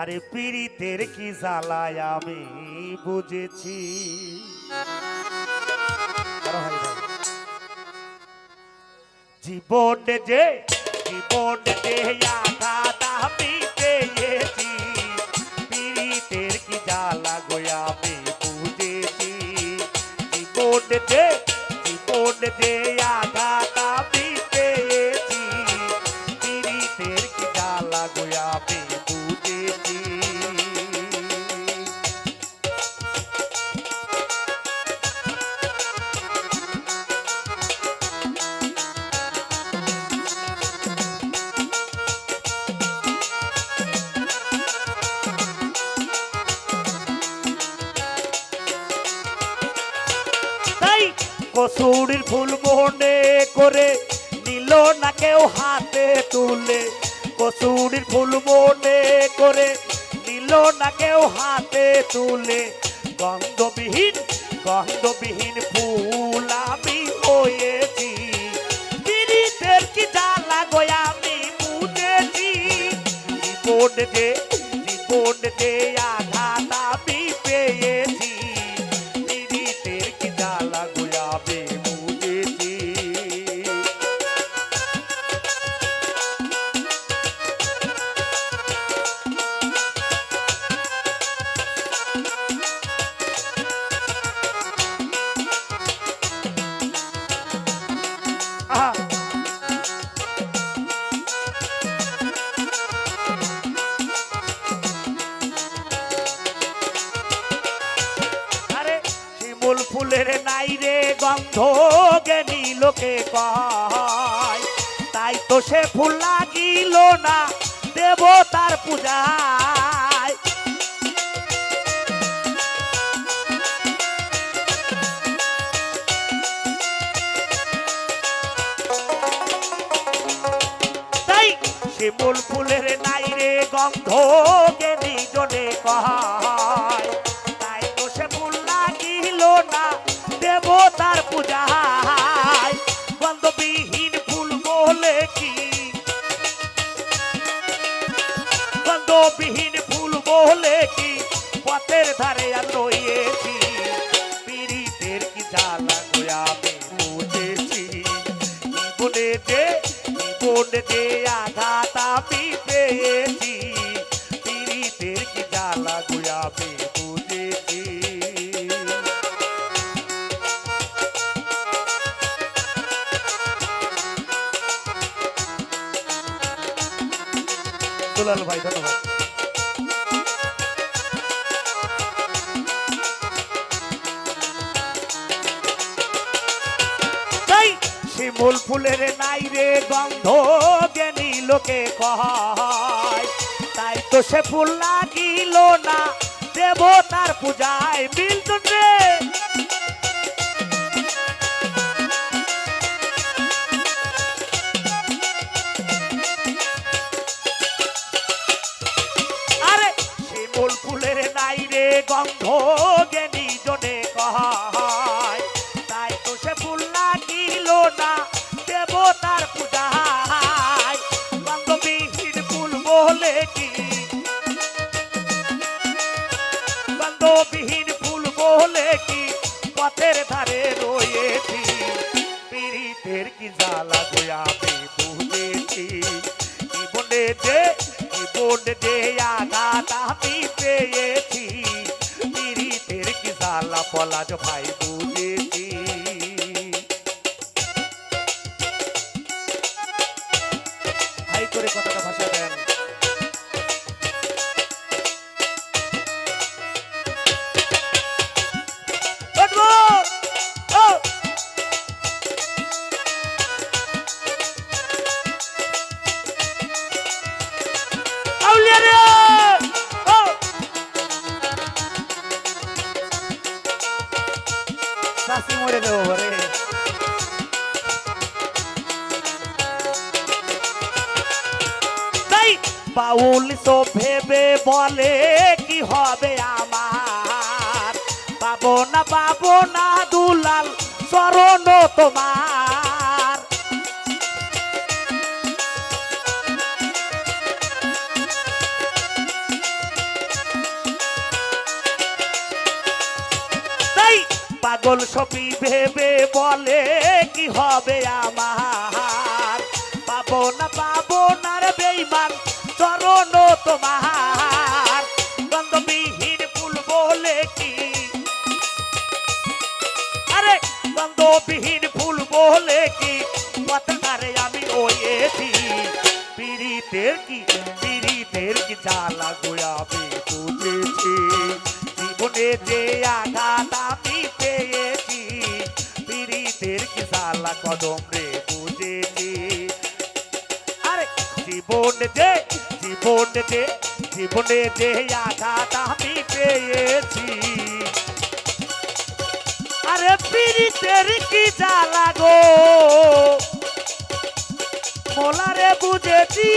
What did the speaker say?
আরে পীড়িতের কি জ্বালায় আমি বুঝেছি। জীবন যে জীবন যে কসুরির ফুল মনে করে নিল না কেউ হাতে তুলে। কসুরির ফুল মনে করে নিল না কেউ হাতে তুলে। গন্ধবিহীন গন্ধবিহীন ফুল আমি হয়েছি পীড়িতের কি জ্বালা গয়া আমি বুঝেছি। জীবন যে জীবন যে আঘাত শিমুল ফুলের নাই রে গন্ধ জ্ঞানী লোকে কয় তাই তো সে ফুল লাগিল না দেবতার পূজায়। তাই শিমুল ফুলের নাই রে গন্ধ জ্ঞানী জনে কয় লাগিল না দেবতার পূজায় গন্ধবিহীন ফুল বলে কি? গন্ধবিহীন ফুল বলে কি? পথের ধারে আর রয়েছি পীড়িতের কি জ্বালা আমি বুঝেছি? জীবনে যে জীবনে যে আঘাত আমি দুলাল ভাই, ধন্যবাদ। শিমুল ফুলের নাই রে গন্ধ, জ্ঞানী লোকে কয় তাই তো সে ফুল লাগিল না, দেবতার পূজায় মিল্টন রে শিমুল ফুলের নাই রে গন্ধ জ্ঞানী জনে কয় তাই তো সে ফুল লাগিল না দেবতার পূজায়। গন্ধবিহীন ফুল বলে কি? গন্ধবিহীন ফুল বলে কি? পথের ধারে রয়েছি। পীড়িতের কি জ্বালা গোয়া আমি বুঝেছি? জীবনে যে জীবনে যে আঘাত আমি পেয়েছি পীড়িতের কি জ্বালা পলাজ ভাই বুঝেছি। বাউল তো ভেবে বলে কি হবে আমার? পাব না, পাবো না দুলাল চরণ তোমার। তাই পাগল সবই ভেবে বলে কি হবে আমার? পাবো না পাবো না রে বেইমান চরণ তোমার। গন্ধবিহীন ফুল বলে কি? আরে, গন্ধবিহীন ফুল বলে কি? পথকারে আমি ওয়েছি পীড়িতের কি পীড়িতের কি জ্বালা গোয়া আমি বুঝেছি। জীবনে যে আঘাত আমি পেয়েছি, পীড়িতের কি জ্বালা কদম রে বুঝেছি। জীবনে যে জীবনে যে জীবনে যে আঘাত আমি পেয়েছি। আরে পিড়িতের কি জ্বালা গো? মোলারে বুঝেছি।